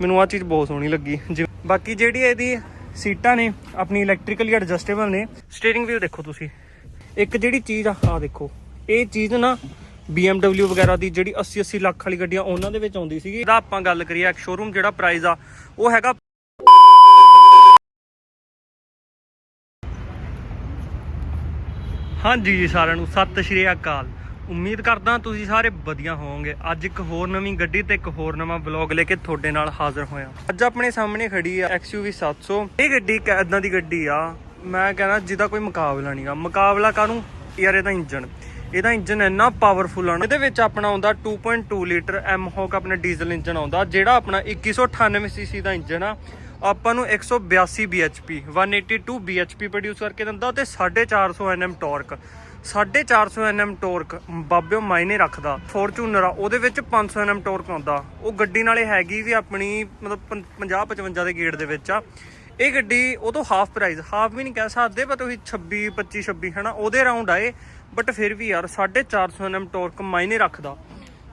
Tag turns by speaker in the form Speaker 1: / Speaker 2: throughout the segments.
Speaker 1: ਮੈਨੂੰ ਆ ਚੀਜ਼ ਬਹੁਤ ਸੋਹਣੀ ਲੱਗੀ। ਜਿਵੇਂ- ਬਾਕੀ ਜਿਹੜੀ ਇਹਦੀ ਸੀਟਾਂ ਨੇ, ਆਪਣੀ ਇਲੈਕਟ੍ਰੀਕਲੀ ਐਡਜਸਟੇਬਲ ਨੇ ਸਟੀਅਰਿੰਗ ਵੀਲ ਦੇਖੋ ਤੁਸੀਂ। ਇੱਕ ਜਿਹੜੀ ਚੀਜ਼ ਆ ਆ ਦੇਖੋ। ਇਹ ਚੀਜ਼ ਨਾ BMW ਵਗੈਰਾ ਦੀ ਜਿਹੜੀ 80 80 ਲੱਖ ਵਾਲੀ ਗੱਡੀਆਂ, ਉਹਨਾਂ ਦੇ ਵਿੱਚ ਆਉਂਦੀ ਸੀਗੀ। ਇਹਦਾ ਆਪਾਂ ਗੱਲ ਕਰੀਏ ਇੱਕ ਸ਼ੋਰੂਮ ਜਿਹੜਾ ਪ੍ਰਾਈਸ ਆ, ਉਹ ਹੈਗਾ ਹਾਂਜੀ ਜੀ ਸਾਰਿਆਂ ਨੂੰ, ਸਤਿ ਸ਼੍ਰੀ ਅਕਾਲ। ਉਮੀਦ ਕਰਦਾ ਤੁਸੀਂ ਸਾਰੇ ਵਧੀਆ ਹੋਵੋਗੇ। ਅੱਜ ਇੱਕ ਹੋਰ ਨਵੀਂ ਗੱਡੀ ਤੇ ਇੱਕ ਹੋਰ ਨਵਾਂ ਵਲੌਗ ਲੈ ਕੇ ਤੁਹਾਡੇ ਨਾਲ ਹਾਜ਼ਰ ਹੋਇਆ। ਅੱਜ ਆਪਣੇ ਸਾਹਮਣੇ ਖੜੀ ਆ XUV 700 ਇਹ ਗੱਡੀ ਇੱਕ ਐਦਾਂ ਦੀ ਗੱਡੀ ਆ, ਮੈਂ ਕਹਿੰਦਾ ਜਿਹਦਾ ਕੋਈ ਮੁਕਾਬਲਾ ਨਹੀਂਗਾ ਮੁਕਾਬਲਾ ਕਾਹਨੂੰ? ਯਾਰ ਇਹਦਾ ਇੰਜਨ ਇਹਦਾ ਇੰਜਨ ਇੰਨਾ ਪਾਵਰਫੁਲ ਆ ਇਹਦੇ ਵਿੱਚ ਆਪਣਾ ਆਉਂਦਾ 2.2 ਲੀਟਰ ਐਮ ਹੌਕ ਆਪਣਾ ਡੀਜ਼ਲ ਇੰਜਨ ਆਉਂਦਾ, ਜਿਹੜਾ ਆਪਣਾ 2198 ਸੀਸੀ ਦਾ ਇੰਜਨ ਆ। ਆਪਾਂ ਨੂੰ 182 bhp 182 bhp ਪ੍ਰੋਡਿਊਸ ਕਰਕੇ ਦਿੰਦਾ ਤੇ 450 nm ਟਾਰਕ 450 nm ਟੋਰਕ ਬਾਬਿਓ ਮਾਇਨੇ ਰੱਖਦਾ। ਫੋਰਚੂਨਰ ਆ, ਉਹਦੇ ਵਿੱਚ 500 nm ਟੋਰਕ ਆਉਂਦਾ। ਉਹ ਗੱਡੀ ਨਾਲੇ ਹੈਗੀ ਵੀ ਆਪਣੀ ਮਤਲਬ 50 55 ਦੇ ਗੇੜ ਦੇ ਵਿੱਚ ਆ। ਇਹ ਗੱਡੀ ਉਹ ਤੋਂ ਹਾਫ ਪ੍ਰਾਈਸ ਹਾਫ ਵੀ ਨਹੀਂ ਕਹਿ ਸਕਦੇ, ਪਰ ਤੁਸੀਂ 26 25 26 ਹਨਾ, ਉਹਦੇ ਅਰਾਊਂਡ ਆਏ ਬਟ ਫਿਰ ਵੀ ਯਾਰ 450 nm ਟੋਰਕ ਮਾਇਨੇ ਰੱਖਦਾ।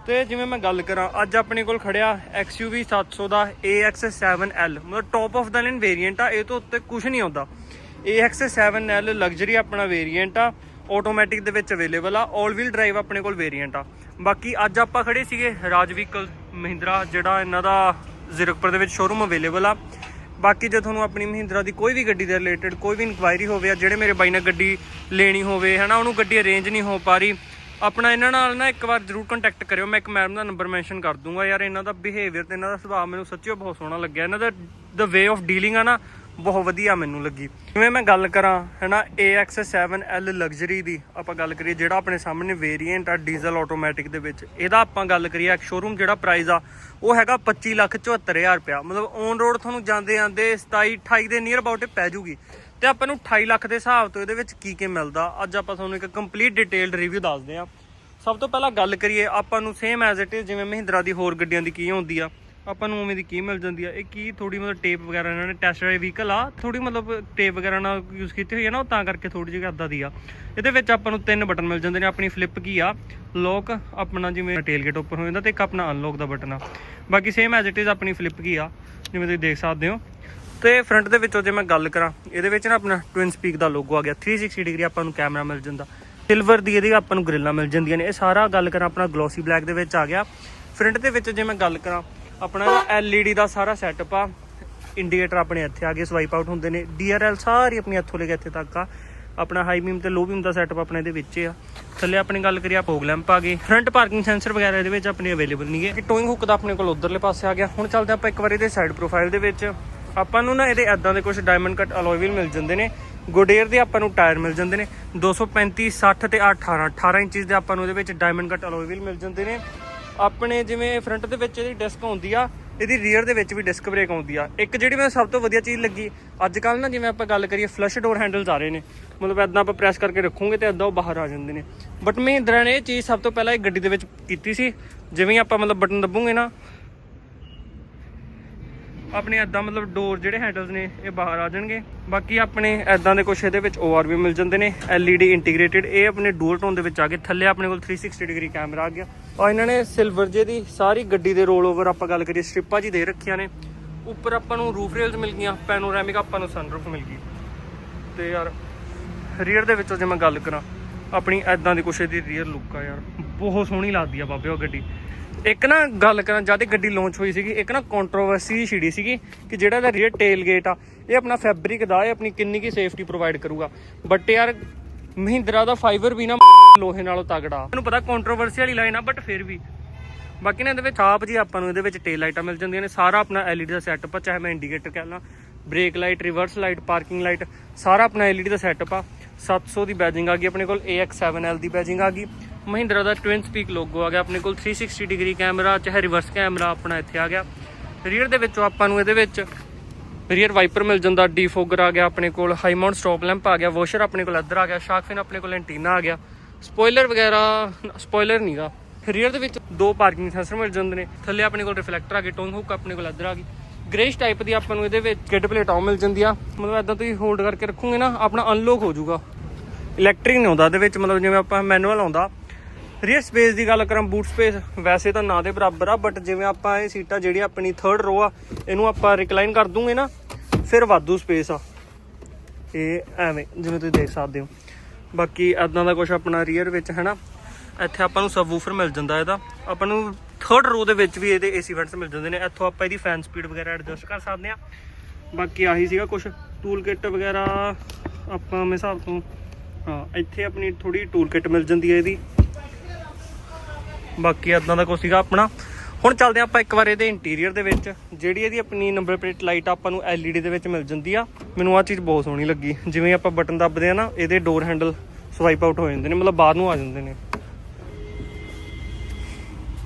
Speaker 1: ਤੇ ਜਿਵੇਂ ਮੈਂ ਗੱਲ ਕਰਾਂ, ਅੱਜ ਆਪਣੇ ਕੋਲ ਖੜਿਆ XUV 700 ਦਾ AX7L ਮਤਲਬ top of the line variant ਆ, ਇਹ ਤੋਂ ਉੱਤੇ ਕੁਝ ਨਹੀਂ ਆਉਂਦਾ। AX7L ਲਗਜ਼ਰੀ ਆਪਣਾ ਵੇਰੀਐਂਟ ਆ। ਆਟੋਮੈਟਿਕ ਦੇ ਵਿੱਚ ਅਵੇਲੇਬਲ ਆ 올 ਵੀਲ ਡਰਾਈਵ ਆਪਣੇ ਕੋਲ ਵੇਰੀਐਂਟ ਆ। ਬਾਕੀ ਅੱਜ ਆਪਾਂ ਖੜੇ ਸੀਗੇ ਰਾਜ ਵਹੀਕਲ ਮਹਿੰਦਰਾ, ਜਿਹੜਾ ਇਹਨਾਂ ਦਾ ਜ਼ੀਰਕਪੁਰ ਦੇ ਵਿੱਚ ਸ਼ੋਰੂਮ ਅਵੇਲੇਬਲ ਆ। ਬਾਕੀ ਜੇ ਤੁਹਾਨੂੰ ਆਪਣੀ ਮਹਿੰਦਰਾ ਦੀ ਕੋਈ ਵੀ ਗੱਡੀ ਦੇ ਰਿਲੇਟਡ ਕੋਈ ਵੀ ਇਨਕੁਆਇਰੀ ਹੋਵੇ ਆ, ਜਿਹੜੇ ਮੇਰੇ ਬਾਈ ਨਾਲ ਗੱਡੀ ਲੈਣੀ ਹੋਵੇ, ਹਨਾ, ਉਹਨੂੰ ਗੱਡੀ ਅਰੇਂਜ ਨਹੀਂ ਹੋ ਪਾ ਰਹੀ, ਆਪਣਾ ਇਹਨਾਂ ਨਾਲ ਨਾ ਇੱਕ ਵਾਰ ਜਰੂਰ ਕੰਟੈਕਟ ਕਰਿਓ। ਮੈਂ ਇੱਕ ਮੈਡਮ ਦਾ ਨੰਬਰ ਮੈਂਸ਼ਨ ਕਰ ਦੂੰਗਾ ਯਾਰ, ਇਹਨਾਂ ਦਾ ਬਿਹੇਵੀਅਰ ਤੇ ਇਹਨਾਂ ਦਾ ਸੁਭਾਅ ਮੈਨੂੰ ਸੱਚੀ ਬਹੁਤ ਸੋਹਣਾ ਲੱਗਿਆ। ਇਹਨਾਂ ਦਾ ਦ ਵੇ ਆਫ ਡੀਲਿੰਗ ਆ ਨਾ ਬਹੁਤ ਵਧੀਆ ਮੈਨੂੰ ਲੱਗੀ। ਜਿਵੇਂ ਮੈਂ ਗੱਲ ਕਰਾਂ, ਹੈਨਾ AX7L ਲਗਜ਼ਰੀ ਦੀ ਆਪਾਂ ਗੱਲ ਕਰੀਏ, ਜਿਹੜਾ ਆਪਣੇ ਸਾਹਮਣੇ ਵੇਰੀਐਂਟ ਆ ਡੀਜ਼ਲ ਆਟੋਮੈਟਿਕ ਦੇ ਵਿੱਚ, ਇਹਦਾ ਆਪਾਂ ਗੱਲ ਕਰੀਏ ਇੱਕ ਸ਼ੋਰੂਮ ਜਿਹੜਾ ਪ੍ਰਾਈਸ ਆ, ਉਹ ਹੈਗਾ 25 ਲੱਖ 74000 ਰੁਪਇਆ। ਮਤਲਬ ਔਨ ਰੋਡ ਤੁਹਾਨੂੰ ਜਾਂਦੇ ਆਂਦੇ 27 28 ਦੇ ਨੀਅਰ ਅਬਾਊਟ ਪੈ ਜੂਗੀ। ਤੇ ਆਪਾਂ ਨੂੰ 28 ਲੱਖ ਦੇ ਹਿਸਾਬ ਤੋਂ ਇਹਦੇ ਵਿੱਚ ਕੀ ਕੀ ਮਿਲਦਾ? ਅੱਜ ਆਪਾਂ ਤੁਹਾਨੂੰ ਇੱਕ ਕੰਪਲੀਟ ਡਿਟੇਲਡ ਰਿਵਿਊ ਦੱਸਦੇ ਆ ਸਭ ਤੋਂ ਪਹਿਲਾਂ ਗੱਲ ਕਰੀਏ ਆਪਾਂ ਨੂੰ ਸੇਮ ਐਜ਼ ਇਟ ਇਜ਼ ਜਿਵੇਂ ਮਹਿੰਦਰਾ ਦੀ ਹੋਰ ਗੱਡੀਆਂ ਦੀ ਕੀ ਹੁੰਦੀ ਆ। ਆਪਾਂ ਨੂੰ ਉਵੇਂ ਦੀ ਕੀ ਮਿਲ ਜਾਂਦੀ ਆ? ਇਹ ਕੀ ਥੋੜੀ ਮਤਲਬ ਟੇਪ ਵਗੈਰਾ ਇਹਨਾਂ ਨੇ ਟੈਸਟ ਵਾਲੇ ਵਹੀਕਲ ਆ? ਥੋੜੀ ਮਤਲਬ ਟੇਪ ਵਗੈਰਾ ਨਾਲ ਯੂਜ਼ ਕੀਤੀ ਹੋਈ ਹੈ ਨਾ, ਉਹ ਤਾਂ ਕਰਕੇ ਥੋੜੀ ਜਿਹੀ ਅੱਦਾ ਦੀ ਆ। ਇਹਦੇ ਵਿੱਚ ਆਪਾਂ ਨੂੰ ਤਿੰਨ ਬਟਨ ਮਿਲ ਜਾਂਦੇ ਨੇ, ਆਪਣੀ ਫਲਿੱਪ ਕੀ ਆ? ਲੋਕ ਆਪਣਾ ਜਿਵੇਂ ਟੇਲ ਗੇਟ ਓਪਨ ਹੋ ਜਾਂਦਾ ਤੇ ਇੱਕ ਆਪਣਾ ਅਨਲੋਕ ਦਾ ਬਟਨ ਆ। ਬਾਕੀ ਸੇਮ ਐਜ਼ ਇਟ ਇਜ਼ ਆਪਣੀ ਫਲਿੱਪ ਕੀ ਆ? ਜਿਵੇਂ ਤੁਸੀਂ ਦੇਖ ਸਕਦੇ ਹੋ। ਤੇ ਫਰੰਟ ਦੇ ਵਿੱਚੋਂ ਜੇ ਮੈਂ ਗੱਲ ਕਰਾਂ, ਇਹਦੇ ਵਿੱਚ ਨਾ ਆਪਣਾ ਟਵਿਨ ਸਪੀਕ ਦਾ ਲੋਗੋ ਆ ਗਿਆ। 360 ਡਿਗਰੀ ਆਪਾਂ ਨੂੰ ਕੈਮਰਾ ਮਿਲ ਜਾਂਦਾ। ਸਿਲਵਰ ਦੀ ਇਹਦੀ ਆਪਾਂ ਨੂੰ ਗ੍ਰਿਲਾਂ ਮਿਲ ਜਾਂਦੀਆਂ ਨੇ। ਇਹ ਸਾਰਾ ਗੱਲ ਕਰਾਂ, ਆਪਣਾ ਗਲੋਸੀ ਬਲੈਕ ਦੇ ਵਿੱਚ ਆ ਗਿਆ। ਫਰੰਟ ਦੇ ਵਿੱਚ ਜੇ ਮੈਂ ਗੱਲ ਕਰਾਂ ਆਪਣਾ LED ਦਾ ਸਾਰਾ ਸੈਟਅਪ ਆ। ਇੰਡੀਕੇਟਰ ਆਪਣੇ ਇੱਥੇ ਆ ਗਏ ਸਵਾਈਪ ਆਊਟ ਹੁੰਦੇ ਨੇ। DRL ਸਾਰੀ ਆਪਣੀ ਇੱਥੋਂ ਲੈ ਕੇ ਇੱਥੇ ਤੱਕ ਆ। ਆਪਣਾ ਹਾਈ ਬੀਮ ਤੇ ਲੋ ਬੀਮ ਦਾ ਸੈਟਅਪ ਆਪਣੇ ਦੇ ਵਿੱਚ ਆ। ਥੱਲੇ ਆਪਣੀ ਗੱਲ ਕਰੀਏ ਫੋਗ ਲੈਂਪ ਆ ਗਏ। ਫਰੰਟ ਪਾਰਕਿੰਗ ਸੈਂਸਰ ਵਗੈਰਾ ਇਹਦੇ ਵਿੱਚ ਆਪਣੇ ਅਵੇਲੇਬਲ ਨਹੀਂਗੇ ਕਿ ਟੋਇੰਗ ਹੁੱਕ ਦਾ ਆਪਣੇ ਕੋਲ ਉਧਰਲੇ ਪਾਸੇ ਆ ਗਿਆ। ਹੁਣ ਚੱਲਦੇ ਆਪਾਂ ਇੱਕ ਵਾਰੀ ਇਹਦੇ ਸਾਈਡ ਪ੍ਰੋਫਾਈਲ ਦੇ ਵਿੱਚ। ਆਪਾਂ ਨੂੰ ਨਾ ਇਹਦੇ ਐਦਾਂ ਦੇ ਕੁਝ ਡਾਇਮੰਡ ਕੱਟ ਅਲੋਏ ਵੀਲ ਮਿਲ ਜਾਂਦੇ ਨੇ। ਗੁਡੇਅਰ ਦੇ ਆਪਾਂ ਨੂੰ ਟਾਇਰ ਮਿਲ ਜਾਂਦੇ ਨੇ। 235 60 ਤੇ 18 18 ਇੰਚਸ ਦੇ ਆਪਾਂ ਨੂੰ ਇਹਦੇ ਵਿੱਚ ਡਾਇਮੰਡ ਕੱਟ ਅਲੋਏ ਵੀਲ ਮਿਲ ਜਾਂਦੇ ਨੇ। ਆਪਣੇ ਜਿਵੇਂ ਫਰੰਟ ਦੇ ਵਿੱਚ ਇਹਦੀ ਡਿਸਕ ਹੁੰਦੀ ਆ, ਇਹਦੀ ਰੀਅਰ ਦੇ ਵਿੱਚ ਵੀ ਡਿਸਕ ਬ੍ਰੇਕ ਆਉਂਦੀ ਆ। ਇੱਕ ਜਿਹੜੀ ਮੈਨੂੰ ਸਭ ਤੋਂ ਵਧੀਆ ਚੀਜ਼ ਲੱਗੀ ਅੱਜ ਕੱਲ ਨਾ ਜਿਵੇਂ ਆਪਾਂ ਗੱਲ ਕਰੀਏ ਫਲਸ਼ ਡੋਰ ਹੈਂਡਲਸ ਆ ਰਹੇ ਨੇ, ਮਤਲਬ ਐਦਾਂ ਆਪਾਂ ਪ੍ਰੈਸ ਕਰਕੇ ਰੱਖੋਗੇ ਤੇ ਐਦਾਂ ਉਹ ਬਾਹਰ ਆ ਜਾਂਦੇ ਨੇ। ਬਟ ਮਹਿੰਦਰਾ ਨੇ ਇਹ ਚੀਜ਼ ਸਭ ਤੋਂ ਪਹਿਲਾਂ ਇਹ ਗੱਡੀ ਦੇ ਵਿੱਚ ਕੀਤੀ ਸੀ, ਜਿਵੇਂ ਆਪਾਂ ਮਤਲਬ ਬਟਨ ਦੱਬੂਗੇ ਨਾ ਆਪਣੇ ਐਦਾਂ ਮਤਲਬ ਡੋਰ ਜਿਹੜੇ ਹੈਂਡਲਸ ਨੇ, ਇਹ ਬਾਹਰ ਆ ਜਾਣਗੇ। ਬਾਕੀ ਆਪਣੇ ਐਦਾਂ ਦੇ ਕੁਛ ਇਹਦੇ ਵਿੱਚ OR ਵੀ ਮਿਲ ਜਾਂਦੇ ਨੇ LED ਇੰਟੀਗ੍ਰੇਟਿਡ ਇਹ ਆਪਣੇ ਡੂਅਲ ਟੋਨ ਦੇ ਵਿੱਚ ਆ ਗਏ। ਥੱਲੇ ਆਪਣੇ ਕੋਲ 360 ਡਿਗਰੀ ਕੈਮਰਾ ਆ ਗਿਆ। ਔਰ ਇਹਨਾਂ ਨੇ ਸਿਲਵਰ ਜੇ ਦੀ ਸਾਰੀ ਗੱਡੀ ਦੇ ਰੋਲ ਓਵਰ ਆਪਾਂ ਗੱਲ ਕਰੀਏ ਸਟ੍ਰਿਪਾਂ ਜੀ ਦੇ ਰੱਖੀਆਂ ਨੇ। ਉੱਪਰ ਆਪਾਂ ਨੂੰ ਰੂਫ ਰੇਲਸ ਮਿਲ ਗਈਆਂ ਪੈਨੋਰਾਮਿਕ ਆਪਾਂ ਨੂੰ ਸਨਰੂਫ ਮਿਲ ਗਈ। ਤੇ ਯਾਰ ਰੀਅਰ ਦੇ ਵਿੱਚੋਂ ਜੇ ਮੈਂ ਗੱਲ ਕਰਾਂ, ਆਪਣੀ ਐਦਾਂ ਦੀ ਕੁਛ ਇਹਦੀ ਰੀਅਰ ਲੁੱਕ ਆ ਯਾਰ। ਬਹੁਤ ਸੋਹਣੀ ਲੱਗਦੀ ਆ ਬਾਬੇ, ਉਹ ਗੱਡੀ। ਇੱਕ ਨਾ ਗੱਲ ਕਰਾਂ, ਜਦ ਇਹ ਗੱਡੀ ਲਾਂਚ ਹੋਈ ਸੀਗੀ, ਇੱਕ ਨਾ ਕੰਟਰੋਵਰਸੀ ਛਿੜੀ ਸੀਗੀ ਕਿ ਜਿਹੜਾ ਇਹਦਾ ਰੀਅਰ ਟੇਲ ਗੇਟ ਆ, ਇਹ ਆਪਣਾ ਫੈਬਰਿਕ ਦਾ, ਇਹ ਆਪਣੀ ਕਿੰਨੀ ਕੀ ਸੇਫਟੀ ਪ੍ਰੋਵਾਈਡ ਕਰੂਗਾ। ਬਟ ਯਾਰ, ਮਹਿੰਦਰਾ ਦਾ ਫਾਈਬਰ ਵੀ ਨਾ ਲੋਹੇ ਨਾਲੋਂ ਤਗੜਾ। ਮੈਨੂੰ ਪਤਾ ਕੰਟਰੋਵਰਸੀ ਵਾਲੀ ਲਾਈਨ ਆ ਬਟ ਫਿਰ ਵੀ। ਬਾਕੀ ਨਾ ਇਹਦੇ ਵਿੱਚ ਆਪ ਜੀ ਆਪਾਂ ਨੂੰ ਇਹਦੇ ਵਿੱਚ ਟੇਲ ਲਾਈਟਾਂ ਮਿਲ ਜਾਂਦੀਆਂ ਨੇ, ਸਾਰਾ ਆਪਣਾ LED ਦਾ ਸੈਟਅਪ ਆ, ਚਾਹੇ ਮੈਂ ਇੰਡੀਕੇਟਰ ਕਹਿ ਲਾਂ। Brake light reverse light parking light ਸਾਰਾ ਆਪਣਾ LED ਦਾ ਸੈਟਅਪ ਆ। 700 ਦੀ ਬੈਜਿੰਗ ਆ ਗਈ ਆਪਣੇ ਕੋਲ AX7L ਦੀ ਬੈਜਿੰਗ ਆ ਗਈ। ਮਹਿੰਦਰਾ ਦਾ ਟਵਿਨ ਸਪੀਕ ਲੋਗੋ ਆ ਗਿਆ। ਆਪਣੇ ਕੋਲ 360 ਡਿਗਰੀ ਕੈਮਰਾ ਚਾਹੇ ਰਿਵਰਸ ਕੈਮਰਾ ਆਪਣਾ ਇੱਥੇ ਆ ਗਿਆ। ਰੀਅਰ ਦੇ ਵਿੱਚੋਂ ਆਪਾਂ ਨੂੰ ਇਹਦੇ ਵਿੱਚ ਰੀਅਰ ਵਾਈਪਰ ਮਿਲ ਜਾਂਦਾ ਡੀਫੋਗਰ ਆ ਗਿਆ ਆਪਣੇ ਕੋਲ ਹਾਈ ਮਾਊਂਟ ਸਟਾਪ ਲੈਂਪ ਆ ਗਿਆ ਵਾਸ਼ਰ ਆਪਣੇ ਕੋਲ ਇੱਧਰ ਆ ਗਿਆ ਸ਼ਾਰਕ ਫਿਨ ਆਪਣੇ ਕੋਲ ਐਂਟੀਨਾ ਆ ਗਿਆ। ਸਪੋਇਲਰ ਵਗੈਰਾ ਸਪੋਇਲਰ ਨਹੀਂਗਾ ਰੀਅਰ ਦੇ ਵਿੱਚ ਦੋ ਪਾਰਕਿੰਗ ਸੈਂਸਰ ਮਿਲ ਜਾਂਦੇ ਨੇ। ਥੱਲੇ ਆਪਣੇ ਕੋਲ ਰਿਫਲੈਕਟਰ ਆ ਗਏ ਟੋਨ ਹੁੱਕ ਆਪਣੇ ਕੋਲ ਇੱਧਰ ਆ ਗਈ। ਗ੍ਰੇਸ਼ ਟਾਈਪ ਦੀ ਆਪਾਂ ਨੂੰ ਇਹਦੇ ਵਿੱਚ ਕਿਡ ਪਲੇਟ ਆਉ ਮਿਲ ਜਾਂਦੀ ਆ। ਮਤਲਬ ਇਦਾਂ ਤੁਸੀਂ ਹੋਲਡ ਕਰਕੇ ਰੱਖੋਗੇ ਨਾ, ਆਪਣਾ ਅਨਲੌਕ ਹੋ ਜਾਊਗਾ। ਇਲੈਕਟ੍ਰਿਕ ਨਹੀਂ ਆਉਂਦਾ ਇਹਦੇ ਵਿੱਚ, ਮਤਲਬ ਜਿਵੇਂ ਆਪਾਂ ਮੈਨੂਅਲ ਆਉਂਦਾ ਰੀਅਰ ਸਪੇਸ ਦੀ ਗੱਲ ਕਰਾਂ ਬੂਟ ਸਪੇਸ ਵੈਸੇ ਤਾਂ ਨਾ ਦੇ ਬਰਾਬਰ ਆ ਬਟ ਜਿਵੇਂ ਆਪਾਂ ਇਹ ਸੀਟਾਂ ਜਿਹੜੀ ਆਪਣੀ ਥਰਡ ਰੋ ਆ, ਇਹਨੂੰ ਆਪਾਂ ਰਿਕਲਾਈਨ ਕਰ ਦੂੰਗੇ ਨਾ, ਫਿਰ ਵਾਧੂ ਸਪੇਸ ਆ। ਇਹ ਐਵੇਂ, ਜਿਵੇਂ ਤੁਸੀਂ ਦੇਖ ਸਕਦੇ ਹੋ। ਬਾਕੀ ਐਦਾਂ ਦਾ ਕੁਝ ਆਪਣਾ ਰੀਅਰ ਵਿੱਚ ਹੈ ਨਾ ਇੱਥੇ ਆਪਾਂ ਨੂੰ ਸਬਵੂਫਰ ਮਿਲ ਜਾਂਦਾ ਇਹਦਾ। ਆਪਾਂ ਨੂੰ ਥਰਡ ਰੋ ਦੇ ਵਿੱਚ ਵੀ ਇਹਦੇ ਏਸੀ ਵੈਂਟਸ ਮਿਲ ਜਾਂਦੇ ਨੇ। ਇੱਥੋਂ ਆਪਾਂ ਇਹਦੀ ਫੈਨ ਸਪੀਡ ਵਗੈਰਾ ਐਡਜਸਟ ਕਰ ਸਕਦੇ ਆ। ਬਾਕੀ ਆਹੀ ਸੀਗਾ ਕੁਝ ਟੂਲ ਕਿੱਟ ਵਗੈਰਾ, ਆਪਾਂ ਮੇਰੇ ਹਿਸਾਬ ਤੋਂ, ਹਾਂ, ਇੱਥੇ ਆਪਣੀ ਥੋੜੀ ਟੂਲ ਕਿੱਟ ਮਿਲ ਜਾਂਦੀ ਹੈ ਇਹਦੀ। ਬਾਕੀ ਇਦਾਂ ਦਾ ਕੁਛ ਸੀਗਾ ਆਪਣਾ। ਹੁਣ ਚੱਲਦੇ ਹਾਂ ਆਪਾਂ ਇੱਕ ਵਾਰ ਇਹਦੇ ਇੰਟੀਰੀਅਰ ਦੇ ਵਿੱਚ, ਜਿਹੜੀ ਇਹਦੀ ਆਪਣੀ ਨੰਬਰ ਪਲੇਟ ਲਾਈਟ ਆਪਾਂ ਨੂੰ LED ਦੇ ਵਿੱਚ ਮਿਲ ਜਾਂਦੀ ਆ। ਮੈਨੂੰ ਆ ਚੀਜ਼ ਬਹੁਤ ਸੋਹਣੀ ਲੱਗੀ। ਜਿਵੇਂ ਆਪਾਂ ਬਟਨ ਦੱਬਦੇ ਆ ਨਾ, ਇਹਦੇ ਡੋਰ ਹੈਂਡਲ ਸਵਾਈਪ ਆਊਟ ਹੋ ਜਾਂਦੇ ਨੇ, ਮਤਲਬ ਬਾਹਰ ਨੂੰ ਆ ਜਾਂਦੇ ਨੇ।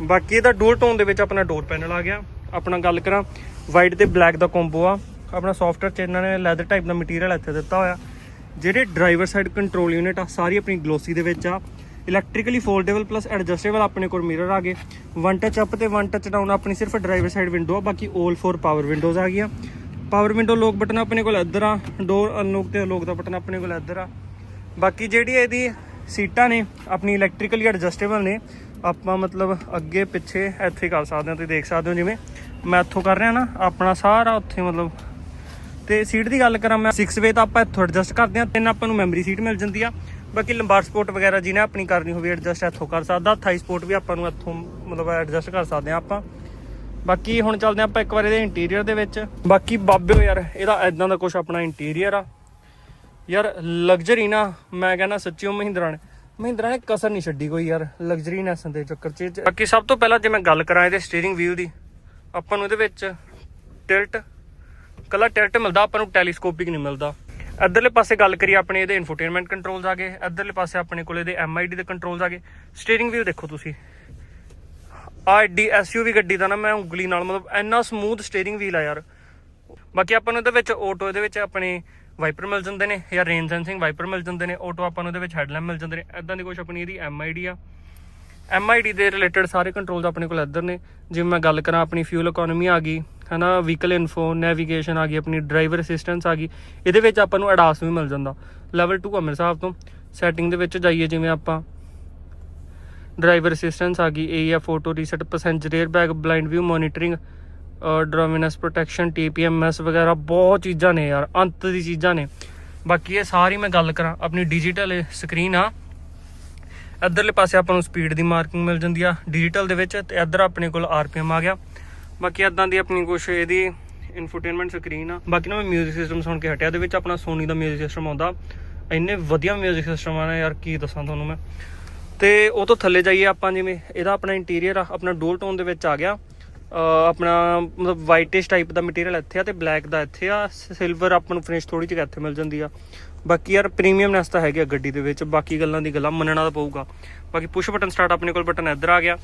Speaker 1: ਬਾਕੀ ਇਹਦਾ ਡੂਲ ਟੋਨ ਦੇ ਵਿੱਚ ਆਪਣਾ ਡੋਰ ਪੈਨਲ ਆ ਗਿਆ। ਆਪਣਾ ਗੱਲ ਕਰਾਂ ਵਾਈਟ ਤੇ ਬਲੈਕ ਦਾ ਕੰਬੋ ਆ। ਆਪਣਾ ਸੌਫਟਵੇਅਰ ਚ ਇਹਨਾਂ ਨੇ ਲੈਦਰ ਟਾਈਪ ਦਾ ਮਟੀਰੀਅਲ ਇੱਥੇ ਦਿੱਤਾ ਹੋਇਆ। ਜਿਹੜੇ ਡਰਾਈਵਰ ਸਾਈਡ ਕੰਟਰੋਲ ਯੂਨਿਟ ਆ, ਸਾਰੀ ਆਪਣੀ ਗਲੋਸੀ ਦੇ ਵਿੱਚ ਆ। ਇਲੈਕਟ੍ਰੀਕਲੀ ਫੋਲਡੇਬਲ ਪਲੱਸ ਐਡਜਸਟੇਬਲ ਆਪਣੇ ਕੋਲ ਮਿਰਰ ਆ ਗਏ। ਵਨ ਟੱਚ ਅਪ ਤੇ ਵਨ ਟੱਚ ਡਾਊਨ ਆਪਣੀ ਸਿਰਫ ਡਰਾਈਵਰ ਸਾਈਡ ਵਿੰਡੋ ਆ, ਬਾਕੀ 올 ਫੋਰ ਪਾਵਰ ਵਿੰਡੋਜ਼ ਆ ਗਈਆਂ। ਪਾਵਰ ਵਿੰਡੋ ਲੋਕ ਬਟਨ ਆਪਣੇ ਕੋਲ ਇੱਧਰ ਆ ਡੋਰ ਅਨਲੋਕ ਤੇ ਅਨਲੋਕ ਦਾ ਬਟਨ ਆਪਣੇ ਕੋਲ ਇੱਧਰ ਆ। ਬਾਕੀ ਜਿਹੜੀ ਇਹਦੀ ਸੀਟਾਂ ਨੇ, ਆਪਣੀ ਇਲੈਕਟ੍ਰੀਕਲੀ ਐਡਜਸਟੇਬਲ ਨੇ, ਆਪਾਂ ਮਤਲਬ ਅੱਗੇ ਪਿੱਛੇ ਇੱਥੇ ਕਰ ਸਕਦੇ ਹਾਂ, ਤੁਸੀਂ ਦੇਖ ਸਕਦੇ ਹੋ ਜਿਵੇਂ। ਮੈਂ ਇੱਥੋਂ ਕਰ ਰਿਹਾ ਨਾ, ਆਪਣਾ ਸਾਰਾ ਉੱਥੇ ਮਤਲਬ। ਤੇ ਸੀਟ ਦੀ ਗੱਲ ਕਰਾਂ ਮੈਂ 6 ਵੇ ਤਾਂ ਆਪਾਂ ਇੱਥੋਂ ਐਡਜਸਟ ਕਰਦੇ ਹਾਂ, ਤਿੰਨ ਆਪਾਂ ਨੂੰ ਮੈਮਰੀ ਸੀਟ ਮਿਲ ਜਾਂਦੀ ਆ। ਬਾਕੀ ਲੰਬਾਰ ਸਪੋਰਟ ਵਗੈਰਾ ਜਿਹਨੇ ਆਪਣੀ ਕਰਨੀ ਹੋਵੇ ਐਡਜਸਟ ਇੱਥੋਂ ਕਰ ਸਕਦਾ ਥਾਈ ਸਪੋਰਟ ਵੀ ਆਪਾਂ ਨੂੰ ਇੱਥੋਂ ਮਤਲਬ ਐਡਜਸਟ ਕਰ ਸਕਦੇ ਹਾਂ ਆਪਾਂ। ਬਾਕੀ ਹੁਣ ਚੱਲਦੇ ਹਾਂ ਆਪਾਂ ਇੱਕ ਵਾਰ ਇਹਦੇ ਇੰਟੀਰੀਅਰ ਦੇ ਵਿੱਚ। ਬਾਕੀ ਬਾਬਿਓ ਯਾਰ, ਇਹਦਾ ਐਦਾਂ ਦਾ ਕੁਝ ਆਪਣਾ ਇੰਟੀਰੀਅਰ ਆ। ਯਾਰ ਲਗਜ਼ਰੀ ਨਾ, ਮੈਂ ਕਹਿੰਦਾ ਸੱਚੀਓ ਮਹਿੰਦਰਾ ਨੇ। ਮਹਿੰਦਰਾ ਨੇ ਕਸਰ ਨਹੀਂ ਛੱਡੀ ਕੋਈ ਯਾਰ ਲਗਜ਼ਰੀਨੈਸ ਦੇ ਚੱਕਰ 'ਚ। ਬਾਕੀ ਸਭ ਤੋਂ ਪਹਿਲਾਂ ਜੇ ਮੈਂ ਗੱਲ ਕਰਾਂ ਇਹਦੇ ਸਟੀਅਰਿੰਗ ਵੀਲ ਦੀ, ਆਪਾਂ ਨੂੰ ਇਹਦੇ ਵਿੱਚ ਟਿਲਟ ਕੱਲਾ ਟਿਲਟ ਮਿਲਦਾ, ਆਪਾਂ ਨੂੰ ਟੈਲੀਸਕੋਪਿਕ ਨਹੀਂ ਮਿਲਦਾ। ਇੱਧਰਲੇ ਪਾਸੇ ਗੱਲ ਕਰੀਏ ਆਪਣੇ ਇਹਦੇ ਇਨਫੋਟੇਨਮੈਂਟ ਕੰਟਰੋਲਸ ਆ ਗਏ, ਇੱਧਰਲੇ ਪਾਸੇ ਆਪਣੇ ਕੋਲ ਇਹਦੇ MID ਦੇ ਕੰਟਰੋਲਸ ਆ ਗਏ। ਸਟੀਅਰਿੰਗ ਵੀਲ ਦੇਖੋ ਤੁਸੀਂ। ਆ ਐਡੀ ਐਸਯੂਵੀ ਗੱਡੀ ਦਾ ਨਾ ਮੈਂ ਉਂਗਲੀ ਨਾਲ ਮਤਲਬ ਇੰਨਾ ਸਮੂਥ ਸਟੀਅਰਿੰਗ ਵੀਲ ਆ ਯਾਰ। ਬਾਕੀ ਆਪਾਂ ਨੂੰ ਇਹਦੇ ਵਿੱਚ ਆਟੋ ਇਹਦੇ ਵਿੱਚ ਆਪਣੇ ਵਾਈਪਰ ਮਿਲ ਜਾਂਦੇ ਨੇ ਜਾਂ ਰੇਨ ਸੈਂਸਿੰਗ ਵਾਈਪਰ ਮਿਲ ਜਾਂਦੇ ਨੇ ਆਟੋ ਆਪਾਂ ਨੂੰ ਇਹਦੇ ਵਿੱਚ ਹੈਡਲੈਂਪ ਮਿਲ ਜਾਂਦੇ ਨੇ ਐਦਾਂ ਦੀ ਕੁਝ ਆਪਣੀ ਇਹਦੀ MID ਆ। MID ਦੇ ਰਿਲੇਟਡ ਸਾਰੇ ਕੰਟਰੋਲਸ ਆਪਣੇ ਕੋਲ ਇੱਧਰ ਨੇ। ਜਿਵੇਂ ਮੈਂ ਗੱਲ ਕਰਾਂ, ਆਪਣੀ ਫਿਊਲ ਇਕਨੋਮੀ ਆ ਗਈ। ਹਨਾ ਵਹੀਕਲ ਇਨਫੋ ਨੈਵੀਗੇਸ਼ਨ ਆ ਗਈ, ਆਪਣੀ ਡਰਾਈਵਰ ਅਸਿਸਟੈਂਸ ਆ ਗਈ। ਇਹਦੇ ਵਿੱਚ ਆਪਾਂ ਨੂੰ ਅਡਾਸ ਵੀ ਮਿਲ ਜਾਂਦਾ। ਲੈਵਲ 2 ਆ ਮੇਰੇ ਤੋਂ। ਸੈਟਿੰਗ ਦੇ ਵਿੱਚ ਜਾਈਏ, ਜਿਵੇਂ ਆਪਾਂ। ਡਰਾਈਵਰ ਅਸਿਸਟੈਂਸ ਆ ਗਈ ਏਆ photo reset passenger air bag blind view monitoring drowsiness protection TPMS ਵਗੈਰਾ, ਬਹੁਤ ਚੀਜ਼ਾਂ ਨੇ ਯਾਰ, ਅੰਤ ਦੀ ਚੀਜ਼ਾਂ ਨੇ। ਬਾਕੀ ਇਹ ਸਾਰੀ ਮੈਂ ਗੱਲ ਕਰਾਂ, ਆਪਣੀ ਡਿਜੀਟਲ ਸਕਰੀਨ ਆ। ਇੱਧਰਲੇ ਪਾਸੇ ਆਪਾਂ ਨੂੰ ਸਪੀਡ ਦੀ ਮਾਰਕਿੰਗ ਮਿਲ ਜਾਂਦੀ ਆ ਡਿਜੀਟਲ ਦੇ ਵਿੱਚ, ਤੇ ਇੱਧਰ ਆਪਣੇ ਕੋਲ ਆਰਪੀਐਮ ਆ ਗਿਆ। ਬਾਕੀ ਇਦਾਂ ਦੀ ਆਪਣੀ ਕੁਛ ਇਹਦੀ ਇਨਫੋਟੇਨਮੈਂਟ ਸਕਰੀਨ ਆ ਬਾਕੀ ਨਾ ਮੈਂ 뮤직 ਸਿਸਟਮ ਸੁਣ ਕੇ ਹਟਿਆ ਦੇ ਵਿੱਚ ਆਪਣਾ ਸੋਨੀ ਦਾ 뮤직 ਸਿਸਟਮ ਆਉਂਦਾ ਇੰਨੇ ਵਧੀਆ 뮤직 ਸਿਸਟਮ ਆ ਨਾ ਯਾਰ ਕੀ ਦੱਸਾਂ ਤੁਹਾਨੂੰ ਮੈਂ ਤੇ ਉਹ ਤੋਂ ਥੱਲੇ ਜਾਈਏ ਆਪਾਂ ਜਿਵੇਂ ਇਹਦਾ ਆਪਣਾ ਇੰਟੀਰੀਅਰ ਆ ਆਪਣਾ ਡੋਲ ਟੋਨ ਦੇ ਵਿੱਚ ਆ ਗਿਆ ਅਹ ਆਪਣਾ ਮਤਲਬ ਵਾਈਟਿਸ਼ ਟਾਈਪ ਦਾ ਮਟੀਰੀਅਲ ਇੱਥੇ ਆ ਤੇ ਬਲੈਕ ਦਾ ਇੱਥੇ ਆ ਸਿਲਵਰ ਆਪਾਂ ਨੂੰ ਫਿਨਿਸ਼ ਥੋੜੀ ਜਿਹੀ ਇੱਥੇ ਮਿਲ ਜਾਂਦੀ ਆ ਬਾਕੀ ਯਾਰ ਪ੍ਰੀਮੀਅਮਨੈਸ ਤਾਂ ਹੈਗੀ ਆ ਗੱਡੀ ਦੇ ਵਿੱਚ, ਬਾਕੀ ਗੱਲਾਂ ਦੀ ਗੱਲਾਂ ਮੰਨਣਾ ਤਾਂ ਪਊਗਾ। ਬਾਕੀ ਪੁਸ਼ ਬਟਨ ਸਟਾਰਟ ਆਪਣੇ ਕੋਲ ਬਟਨ ਇੱਧਰ ਆ ਗਿਆ।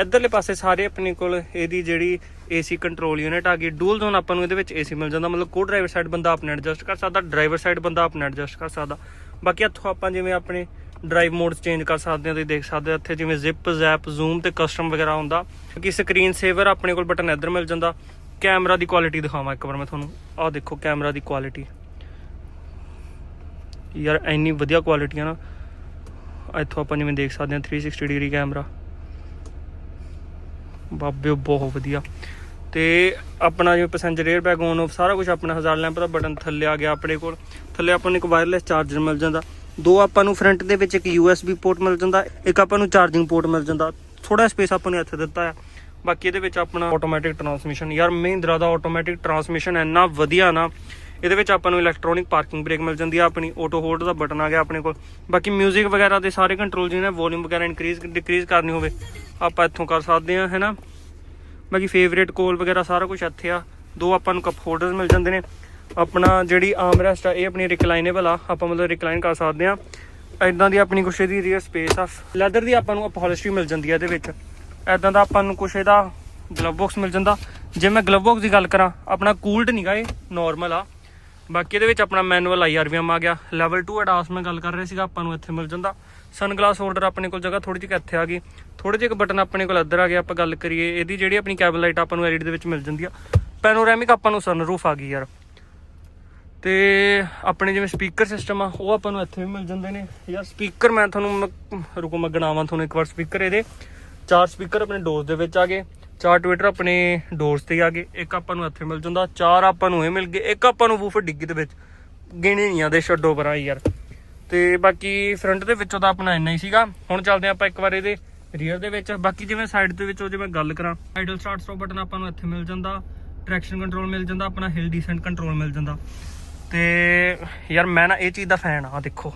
Speaker 1: ਇੱਧਰਲੇ ਪਾਸੇ ਸਾਰੇ ਆਪਣੇ ਕੋਲ ਇਹਦੀ ਜਿਹੜੀ ਏਸੀ ਕੰਟਰੋਲ ਯੂਨਿਟ ਆ ਗਈ। ਡੂਲ ਜ਼ੋਨ ਆਪਾਂ ਨੂੰ ਇਹਦੇ ਵਿੱਚ ਏਸੀ ਮਿਲ ਜਾਂਦਾ। ਮਤਲਬ ਕੋ ਡਰਾਈਵਰ ਸਾਈਡ ਬੰਦਾ ਆਪਣੇ ਐਡਜਸਟ ਕਰ ਸਕਦਾ ਡਰਾਈਵਰ ਸਾਈਡ ਬੰਦਾ ਆਪਣੇ ਐਡਜਸਟ ਕਰ ਸਕਦਾ। ਬਾਕੀ ਇੱਥੋਂ ਆਪਾਂ ਜਿਵੇਂ ਆਪਣੇ ਡਰਾਈਵ ਮੋਡਸ ਚੇਂਜ ਕਰ ਸਕਦੇ ਹਾਂ, ਤੁਸੀਂ ਦੇਖ ਸਕਦੇ ਹੋ ਇੱਥੇ ਜਿਵੇਂ ਜ਼ਿਪ ਜ਼ੈਪ ਜ਼ੂਮ ਤੇ ਕਸਟਮ ਵਗੈਰਾ ਹੁੰਦਾ। ਬਾਕੀ ਸਕਰੀਨ ਸੇਵਰ ਆਪਣੇ ਕੋਲ ਬਟਨ ਇੱਧਰ ਮਿਲ ਜਾਂਦਾ। ਕੈਮਰਾ ਦੀ ਕੁਆਲਿਟੀ ਦਿਖਾਵਾਂ ਇੱਕ ਵਾਰ ਮੈਂ ਤੁਹਾਨੂੰ। ਆਹ ਦੇਖੋ ਕੈਮਰਾ ਦੀ ਕੁਆਲਿਟੀ ਯਾਰ ਇੰਨੀ ਵਧੀਆ ਕੁਆਲਿਟੀ ਆ ਨਾ। ਇੱਥੋਂ ਆਪਾਂ ਜਿਵੇਂ ਦੇਖ ਸਕਦੇ ਹਾਂ 360 ਡਿਗਰੀ ਕੈਮਰਾ ਬਾਬੇ ਬਹੁਤ ਵਧੀਆ। ਤੇ ਆਪਣਾ ਜਿਵੇਂ passenger air bag on off ਸਾਰਾ ਕੁਝ ਆਪਣਾ ਹਜ਼ਾਰ ਲੈਂਪ ਦਾ ਬਟਨ ਥੱਲੇ ਆ ਗਿਆ ਆਪਣੇ ਕੋਲ। ਥੱਲੇ ਆਪਾਂ ਨੂੰ ਇੱਕ ਵਾਇਰਲੈਸ ਚਾਰਜਰ ਮਿਲ ਜਾਂਦਾ। ਦੋ ਆਪਾਂ ਨੂੰ ਫਰੰਟ ਦੇ ਵਿੱਚ ਇੱਕ USB ਪੋਰਟ ਮਿਲ ਜਾਂਦਾ। ਇੱਕ ਆਪਾਂ ਨੂੰ ਚਾਰਜਿੰਗ ਪੋਰਟ ਮਿਲ ਜਾਂਦਾ। ਥੋੜਾ ਸਪੇਸ ਆਪਾਂ ਨੂੰ ਇੱਥੇ ਦਿੱਤਾ ਆ। ਬਾਕੀ ਇਹਦੇ ਵਿੱਚ ਆਪਣਾ ਆਟੋਮੈਟਿਕ ਟਰਾਂਸਮਿਸ਼ਨ ਯਾਰ ਮਹਿੰਦਰਾ ਦਾ ਆਟੋਮੈਟਿਕ ਟਰਾਂਸਮਿਸ਼ਨ ਇੰਨਾ ਵਧੀਆ ਨਾ। ਇਹਦੇ ਵਿੱਚ ਆਪਾਂ ਨੂੰ ਇਲੈਕਟ੍ਰੋਨਿਕ ਪਾਰਕਿੰਗ ਬ੍ਰੇਕ ਮਿਲ ਜਾਂਦੀ ਆ, ਆਪਣੀ ਆਟੋ ਹੋਲਡ ਦਾ ਬਟਨ ਆ ਗਿਆ ਆਪਣੇ ਕੋਲ। ਬਾਕੀ 뮤직 ਵਗੈਰਾ ਦੇ ਸਾਰੇ ਕੰਟਰੋਲ ਜਿਹਨੇ ਵੋਲਿਊਮ ਵਗੈਰਾ ਇਨਕਰੀਜ਼ ਡਿਕਰੀਜ਼ ਕਰਨੀ ਹੋਵੇ, ਆਪਾਂ ਇੱਥੋਂ ਕਰ ਸਕਦੇ ਆ ਹੈਨਾ? ਬਾਕੀ ਫੇਵਰੇਟ ਕੋਲ ਵਗੈਰਾ ਸਾਰਾ ਕੁਝ ਇੱਥੇ ਆ। ਦੋ ਆਪਾਂ ਨੂੰ ਕੱਪ ਹੋਲਡਰਸ ਮਿਲ ਜਾਂਦੇ ਨੇ। ਆਪਣਾ ਜਿਹੜੀ ਆਰਮਰੈਸਟ ਆ, ਇਹ ਆਪਣੀ ਰਿਕਲਾਈਨੇਬਲ ਆ। ਆਪਾਂ ਮਤਲਬ ਰਿਕਲਾਈਨ ਕਰ ਸਕਦੇ ਆ ਇਦਾਂ ਦੀ ਆਪਣੀ ਕੁਛ ਇਹਦੀ ਰੀਅਰ ਸਪੇਸ ਆ। ਲੈਦਰ ਦੀ ਆਪਾਂ ਨੂੰ ਅਪੋਲਿਸ਼ੀ ਮਿਲ ਜਾਂਦੀ ਆ ਇਹਦੇ ਵਿੱਚ। ਇਦਾਂ ਦਾ ਆਪਾਂ ਨੂੰ ਕੁਛ ਇਹਦਾ ਗਲਵ ਬਾਕਸ ਮਿਲ ਜਾਂਦਾ। ਜੇ ਮੈਂ ਗਲਵ ਬਾਕਸ ਦੀ ਗੱਲ ਕਰਾਂ, ਆਪਣਾ ਕੂਲਡ ਨਹੀਂਗਾ ਇਹ ਨਾਰਮਲ ਆ। ਬਾਕੀ ਇਹਦੇ ਵਿੱਚ ਆਪਣਾ ਮੈਨੂਅਲ ਆਈਆਰਵੀਐਮ ਆ ਗਿਆ। ਲੈਵਲ 2 ਅਡਾਸ ਮੈਂ ਗੱਲ ਕਰ ਰਿਹਾ ਸੀਗਾ, ਆਪਾਂ ਨੂੰ ਇੱਥੇ ਮਿਲ ਜਾਂਦਾ। ਸਨਗਲਾਸ ਹੋਲਡਰ ਆਪਣੇ ਕੋਲ ਜਗ੍ਹਾ ਥੋੜੀ ਜਿਹੀ ਇੱਥੇ ਆ ਗਈ। ਥੋੜੇ ਜਿਹੇ ਬਟਨ ਆਪਣੇ ਕੋਲ ਇੱਧਰ ਆ ਗਿਆ ਆਪਾਂ ਗੱਲ ਕਰੀਏ। ਇਹਦੀ ਜਿਹੜੀ ਆਪਣੀ ਕੈਬਲ ਲਾਈਟ ਆਪਾਂ ਨੂੰ ਐਲਈਡੀ ਦੇ ਵਿੱਚ ਮਿਲ ਜਾਂਦੀ ਆ। ਪੈਨੋਰੈਮਿਕ ਆਪਾਂ ਨੂੰ ਸਨਰੂਫ ਆ ਗਈ ਯਾਰ। ਤੇ ਆਪਣੇ ਜਿਵੇਂ ਸਪੀਕਰ ਸਿਸਟਮ ਆ, ਉਹ ਆਪਾਂ ਨੂੰ ਇੱਥੇ ਵੀ ਮਿਲ ਜਾਂਦੇ ਨੇ। ਯਾਰ ਸਪੀਕਰ ਮੈਂ ਤੁਹਾਨੂੰ ਮ- ਰੁਕੋ, ਮੈਂ ਗਣਾਵਾਂ ਤੁਹਾਨੂੰ ਇੱਕ ਵਾਰ ਸਪੀਕਰ ਇਹਦੇ। ਚਾਰ ਸਪੀਕਰ ਆਪਣੇ ਡੋਰਸ ਦੇ ਵਿੱਚ ਆ ਗਏ। ਚਾਰ ਟਵਿੱਟਰ ਆਪਣੇ ਡੋਰਸ ਤੇ ਆ ਗਏ। ਇੱਕ ਆਪਾਂ ਨੂੰ ਇੱਥੇ ਮਿਲ ਜਾਂਦਾ, ਚਾਰ ਆਪਾਂ ਨੂੰ ਇਹ ਮਿਲ ਗਏ। ਇੱਕ ਆਪਾਂ ਨੂੰ ਵੂਫਰ ਡਿੱਗੀ ਦੇ ਵਿੱਚ ਗਿਣੇ ਨਹੀਂ ਆਦੇ ਛੱਡੋ ਪਰਾਂ ਯਾਰ। ਤੇ ਬਾਕੀ ਫਰੰਟ ਦੇ ਵਿੱਚੋਂ ਤਾਂ ਆਪਣਾ ਇੰਨਾ ਹੀ ਸੀਗਾ। ਹੁਣ ਚੱਲਦੇ ਆਪਾਂ ਇੱਕ ਵਾਰ ਇਹਦੇ ਰੀਅਰ ਦੇ ਵਿੱਚ। ਬਾਕੀ ਜਿਵੇਂ ਸਾਈਡ ਦੇ ਵਿੱਚੋਂ ਜਿਵੇਂ ਗੱਲ ਕਰਾਂ ਆਈਡਲ ਸਟਾਰਟ ਸਟਾਪ ਬਟਨ ਆਪਾਂ ਨੂੰ ਇੱਥੇ ਮਿਲ ਜਾਂਦਾ। ਟਰੈਕਸ਼ਨ ਕੰਟਰੋਲ ਮਿਲ ਜਾਂਦਾ, ਆਪਣਾ ਹਿਲ ਡੀਸੈਂਟ ਕੰਟਰੋਲ ਮਿਲ ਜਾਂਦਾ। ਤੇ ਯਾਰ ਮੈਂ ਨਾ ਇਹ ਚੀਜ਼ ਦਾ ਫੈਨ ਆ ਦੇਖੋ।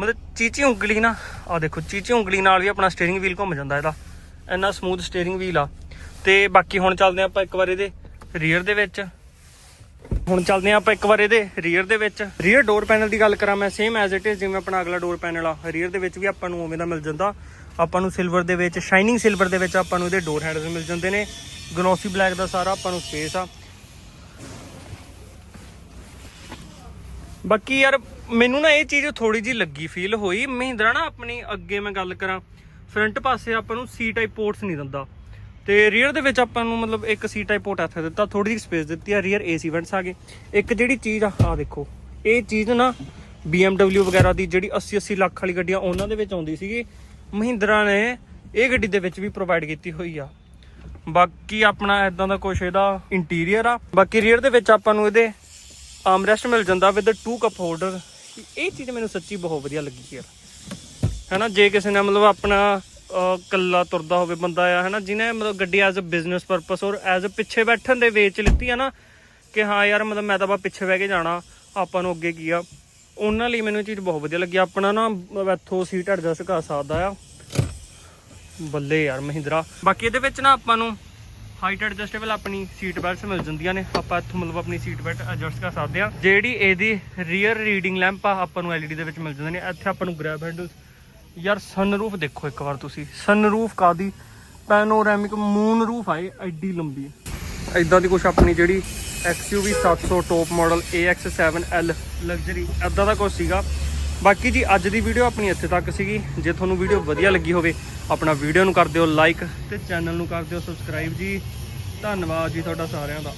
Speaker 1: ਮਤਲਬ ਚੀਚੀ ਉਂਗਲੀ ਨਾ ਆ ਦੇਖੋ, ਚੀਚੀ ਉਂਗਲੀ ਨਾਲ ਵੀ ਆਪਣਾ ਸਟੀਅਰਿੰਗ ਵੀਲ ਘੁੰਮ ਜਾਂਦਾ ਇਹਦਾ। ਇੰਨਾ ਸਮੂਥ ਸਟੀਅਰਿੰਗ ਵੀਲ ਆ। ਤੇ ਬਾਕੀ ਹੁਣ ਚੱਲਦੇ ਆਪਾਂ ਇੱਕ ਵਾਰ ਇਹਦੇ ਰੀਅਰ ਦੇ ਵਿੱਚ। ਹੁਣ ਚੱਲਦੇ ਹਾਂ ਆਪਾਂ ਇੱਕ ਵਾਰ ਇਹਦੇ ਰੀਅਰ ਦੇ ਵਿੱਚ। ਰੀਅਰ ਡੋਰ ਪੈਨਲ ਦੀ ਗੱਲ ਕਰਾਂ ਮੈਂ ਸੇਮ ਐਜ਼ ਇਟ ਇਜ਼ ਜਿਵੇਂ ਆਪਣਾ ਅਗਲਾ ਡੋਰ ਪੈਨਲ ਆ। ਰੀਅਰ ਦੇ ਵਿੱਚ ਵੀ ਆਪਾਂ ਨੂੰ ਉਵੇਂ ਦਾ ਮਿਲ ਜਾਂਦਾ। ਆਪਾਂ ਨੂੰ ਸਿਲਵਰ ਦੇ ਵਿੱਚ ਸ਼ਾਈਨਿੰਗ ਸਿਲਵਰ ਦੇ ਵਿੱਚ ਆਪਾਂ ਨੂੰ ਇਹਦੇ ਡੋਰ ਹੈਂਡਲਸ ਮਿਲ ਜਾਂਦੇ ਨੇ। ਗਲੋਸੀ ਬਲੈਕ ਦਾ ਸਾਰਾ ਆਪਾਂ ਨੂੰ ਸਪੇਸ ਆ। ਬਾਕੀ ਯਾਰ, ਮੈਨੂੰ ਨਾ ਇਹ ਚੀਜ਼ ਥੋੜੀ ਜੀ ਲੱਗੀ ਫੀਲ ਹੋਈ। ਮਹਿੰਦਰਾ ਨਾ ਆਪਣੀ ਅੱਗੇ ਮੈਂ ਗੱਲ ਕਰਾਂ। ਫਰੰਟ ਪਾਸੇ ਆਪਾਂ ਨੂੰ ਸੀ ਟਾਈਪ ਪੋਰਟਸ ਨਹੀਂ ਦਿੰਦਾ। ਤੇ ਰੀਅਰ ਦੇ ਵਿੱਚ ਆਪਾਂ ਨੂੰ ਮਤਲਬ ਇੱਕ ਸੀ ਟਾਈਪ ਪੋਰਟ ਇੱਥੇ ਦਿੱਤਾ ਥੋੜੀ ਜਿਹੀ ਸਪੇਸ ਦਿੱਤੀ ਆ ਰੀਅਰ ਏਸੀ ਵੈਂਟਸ ਆ ਗਏ। ਇੱਕ ਜਿਹੜੀ ਚੀਜ਼ ਆ ਆ ਦੇਖੋ, ਇਹ ਚੀਜ਼ ਨਾ BMW ਵਗੈਰਾ ਦੀ ਜਿਹੜੀ 80 80 ਲੱਖ ਵਾਲੀ ਗੱਡੀਆਂ ਉਹਨਾਂ ਦੇ ਵਿੱਚ ਆਉਂਦੀ ਸੀਗੀ। ਮਹਿੰਦਰਾ ਨੇ ਇਹ ਗੱਡੀ ਦੇ ਵਿੱਚ ਵੀ ਪ੍ਰੋਵਾਈਡ ਕੀਤੀ ਹੋਈ ਆ। ਬਾਕੀ ਆਪਣਾ ਇਦਾਂ ਦਾ ਕੁਛ ਇਹਦਾ ਇੰਟੀਰੀਅਰ ਆ। ਬਾਕੀ ਰੀਅਰ ਦੇ ਵਿੱਚ ਆਪਾਂ ਨੂੰ ਇਹਦੇ ਆਰਮਰੈਸਟ ਮਿਲ ਜਾਂਦਾ ਵਿਦ ਟੂ ਕੱਪ ਹੋਲਡਰ ਇਹ ਚੀਜ਼ ਮੈਨੂੰ ਸੱਚੀ ਬਹੁਤ ਵਧੀਆ ਲੱਗੀ ਯਾਰ। ਹੈਨਾ, ਜੇ ਕਿਸੇ ਨੇ ਮਤਲਬ ਆਪਣਾ ਕੱਲਾ ਤੁਰਦਾ ਹੋਵੇ ਬੰਦਾ ਆ, ਹੈਨਾ? ਜਿਹਨੇ ਮਤਲਬ ਗੱਡੀ as a business purpose or as a ਪਿੱਛੇ ਬੈਠਣ ਦੇ ਵੇਚ ਲਿੱਤੀ ਆ ਨਾ, ਕਿ ਹਾਂ ਯਾਰ, ਮਤਲਬ ਮੈਂ ਤਾਂ ਬਾ ਪਿੱਛੇ ਬਹਿ ਕੇ ਜਾਣਾ, ਆਪਾਂ ਨੂੰ ਅੱਗੇ ਕੀ ਆ? ਉਹਨਾਂ ਲਈ ਮੈਨੂੰ ਇਹ ਚੀਜ਼ ਬਹੁਤ ਵਧੀਆ ਲੱਗੀ। ਆਪਣਾ ਨਾ ਇੱਥੋਂ ਸੀਟ ਐਡਜਸਟ ਕਰ ਸਕਦਾ ਆ। ਬੱਲੇ ਯਾਰ, ਮਹਿੰਦਰਾ। ਬਾਕੀ ਇਹਦੇ ਵਿੱਚ ਨਾ ਆਪਾਂ ਨੂੰ ਹਾਈਟ ਐਡਜਸਟੇਬਲ ਆਪਣੀ ਸੀਟ ਬੈਲਟਸ ਮਿਲ ਜਾਂਦੀਆਂ ਨੇ। ਆਪਾਂ ਇੱਥੋਂ ਮਤਲਬ ਆਪਣੀ ਸੀਟ ਬੈਲਟ ਐਡਜਸਟ ਕਰ ਸਕਦੇ ਆ। ਜਿਹੜੀ ਇਹਦੀ ਰੀਅਰ ਰੀਡਿੰਗ ਲੈਂਪ ਆ, ਆਪਾਂ ਨੂੰ LED ਦੇ ਵਿੱਚ ਮਿਲ ਜਾਂਦੇ ਨੇ। ਇੱਥੇ ਆਪਾਂ ਨੂੰ ਗ੍ਰੈਬ ਹੈਂਡਲ ਯਾਰ ਸਨਰੂਫ ਦੇਖੋ ਇੱਕ ਵਾਰ ਤੁਸੀਂ। ਸਨਰੂਫ ਕਾਦੀ ਪੈਨੋਰੈਮਿਕ ਮੂਨ ਰੂਫ ਆਏ ਐਡੀ ਲੰਬੀ। ਇਦਾਂ ਦੀ ਕੁਛ ਆਪਣੀ ਜਿਹੜੀ XUV 700 top model AX7L luxury ਐਦਾਂ ਦਾ ਕੁਛ ਸੀਗਾ। ਬਾਕੀ ਜੀ ਅੱਜ ਦੀ ਵੀਡੀਓ ਆਪਣੀ ਇੱਥੇ ਤੱਕ ਸੀਗੀ। ਜੇ ਤੁਹਾਨੂੰ ਵੀਡੀਓ ਵਧੀਆ ਲੱਗੀ ਹੋਵੇ, ਆਪਣਾ ਵੀਡੀਓ ਨੂੰ ਕਰ ਦਿਓ ਲਾਈਕ ਤੇ ਚੈਨਲ ਨੂੰ ਕਰ ਦਿਓ ਸਬਸਕ੍ਰਾਈਬ ਜੀ। ਧੰਨਵਾਦ ਜੀ ਤੁਹਾਡਾ ਸਾਰਿਆਂ ਦਾ।